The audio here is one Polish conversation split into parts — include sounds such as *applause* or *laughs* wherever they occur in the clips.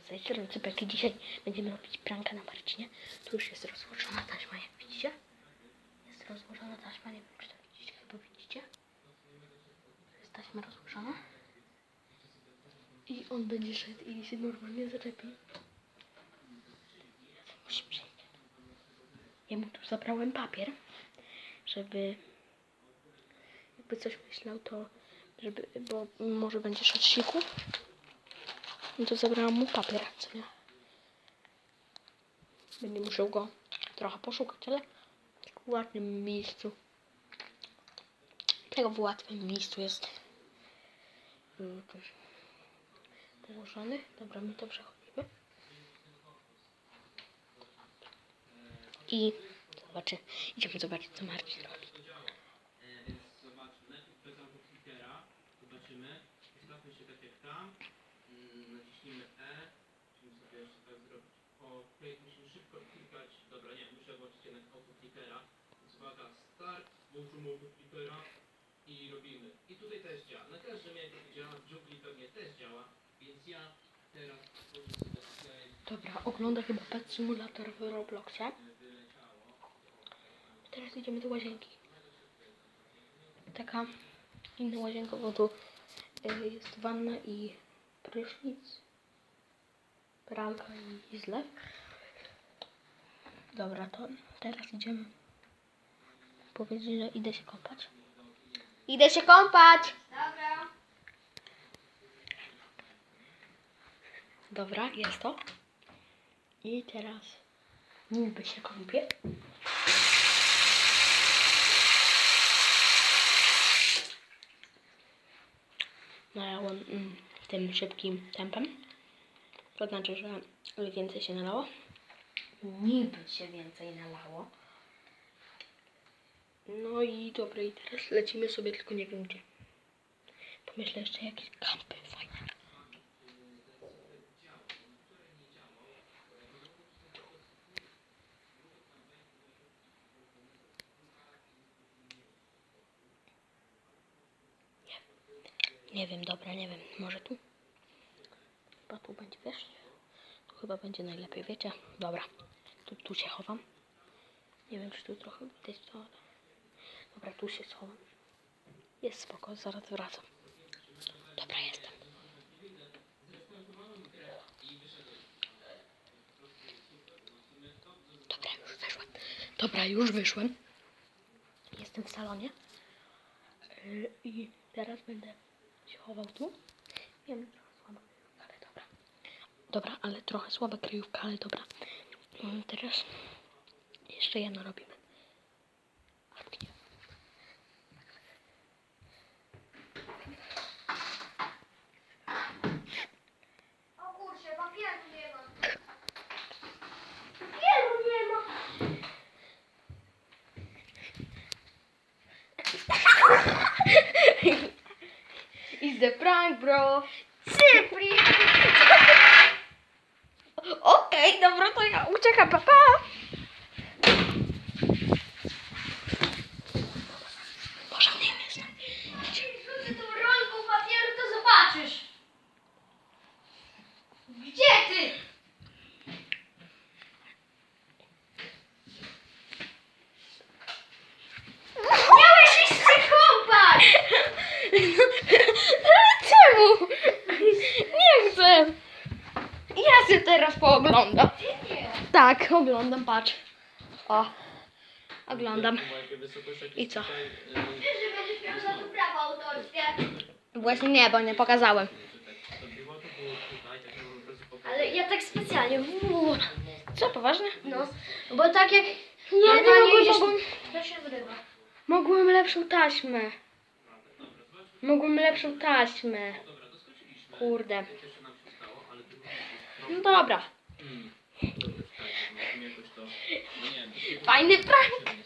Strony Cypek dzisiaj będziemy robić pranka na Marcinie. Tu już jest rozłożona taśma, jak widzicie. Jest rozłożona taśma, nie wiem czy to widzicie, chyba widzicie. Jest taśma rozłożona. I on będzie szedł i się normalnie zaczepi. Musi przyjść. Ja mu tu zabrałem papier, żeby jakby coś myślał, to żeby, bo może będzie szedł siku. No to zabrałam mu papier, co nie? Będzie musiał go trochę poszukać, ale w ładnym miejscu. Tego w łatwym miejscu jest tu położony. Dobra, my to przechodzimy. I zobaczy, idziemy zobaczyć, co Marcin robi. Zobaczymy, ustawmy się tak jak tam, naciśnijmy E, musimy sobie jeszcze tak zrobić, ok, musimy szybko klikać, dobra nie, muszę włączyć jednak autoklikera, uwaga, start, włączymy autoklikera i robimy. I tutaj też działa, na każdym jak działa, w dżungli pewnie też działa, więc ja teraz otworzę sobie tutaj, Dobra, ogląda chyba Pet Simulator w Robloxie. wyleciało, Teraz idziemy do łazienki. Taka inna łazienka, bo tu y, jest wanna i prysznic, pralka i zlew. Dobra, to teraz idziemy powiedzieć, że idę się kąpać. Idę się kąpać! Dobra. Dobra, jest to. I teraz niby się kąpię. Nalałem mm, tym szybkim tempem. To znaczy, że więcej się nalało. Niby się więcej nalało. No i dobra, i teraz lecimy sobie, tylko nie wiem gdzie. Pomyślę jeszcze jakieś kampy fajne. Nie wiem, dobra, nie wiem. Może tu? Chyba tu będzie, wiesz? Tu chyba będzie najlepiej, wiecie? Dobra, tu, tu się chowam. Nie wiem, czy tu trochę widać to, ale... Dobra, tu się schowam. Jest spoko, zaraz wracam. Dobra, jestem. Dobra, już wyszłem. Dobra, już wyszłem. Jestem w salonie. Yy, I teraz będę się chował tu. Wiem, trochę słaba kryjówka, ale dobra. Dobra, ale trochę słaba kryjówka, ale dobra. Mm, Teraz jeszcze jedno robimy. Chodźcie. O kurczę, papieru nie ma. Papieru nie ma. Is the prank, bro. Cypri. *laughs* Okej, dobra, to ja uciekam, papa. Może mnie nie zna. Rzucę tą rolką papieru, to zobaczysz. Gdzie ty? Miałeś iść się kąpać! Ale czemu? Nie chcę. Ja Nie. Tak, oglądam, patrz. O, oglądam. I co? Właśnie nie, bo nie pokazałem. Ale ja tak specjalnie. Uuu. Co, poważnie? No, bo tak jak Nie, nie mogłem, mogłem, to się mogłem lepszą taśmę. Mogłem lepszą taśmę. Kurde. No dobra. Musimy jakoś to... No nie wiem, to Fajny prank.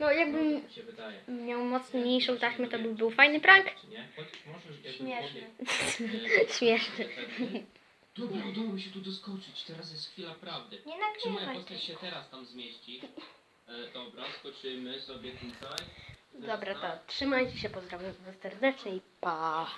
No jakbym tak się wydaje. miał mocniejszą taśmę, to by był fajny prank. Czy nie? Chociaż możesz jakby Śmieszny. Dobra, udało mi się tu doskoczyć. Teraz jest chwila prawdy. Nie Czy moja nagrywaj. postać się teraz tam zmieści? E, dobra, skoczymy sobie tutaj. Dobra, to trzymajcie się, pozdrawiam was serdecznie i pa.